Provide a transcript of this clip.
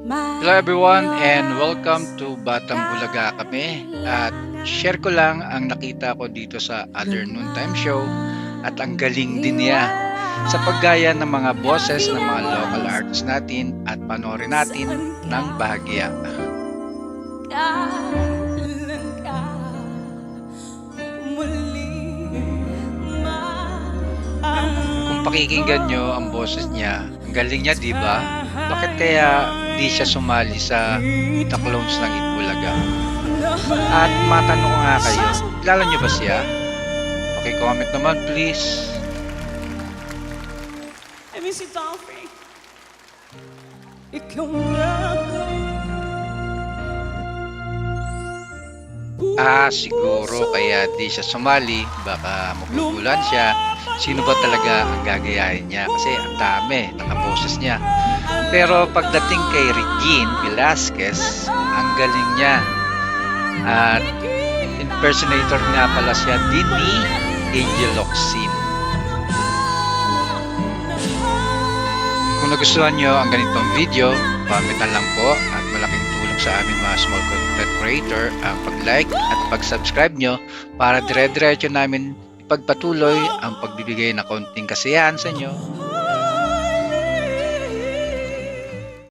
Hello everyone and welcome to Batang Bulaga kami at share ko lang ang nakita ko dito sa Other Noontime Show at ang galing din niya sa paggaya ng mga boses ng mga local artists natin at panoorin natin ng bahagya. Kung pakikinggan nyo ang boses niya, ang galing niya di ba? Bakit kaya di siya sumali sa The Clones ng Itbulaga? At matanong nga kayo, kilala nyo ba siya? Paki-comment naman please. I miss you, Dolphy. Ikaw na Ah, siguro kaya di siya sumali, baka magugulan siya. Sino ba talaga ang gagayahin niya? Kasi ang dami ng boses niya. Pero pagdating kay Regine Velasquez, ang galing niya. At impersonator nga pala siya din ni Angel Locsin. Kung nagustuhan nyo ang ganitong video, pamitan lang po sa amin mga small content creator ang pag-like at pag-subscribe nyo para dire-diretso namin ipagpatuloy ang pagbibigay ng konting kasiyahan sa inyo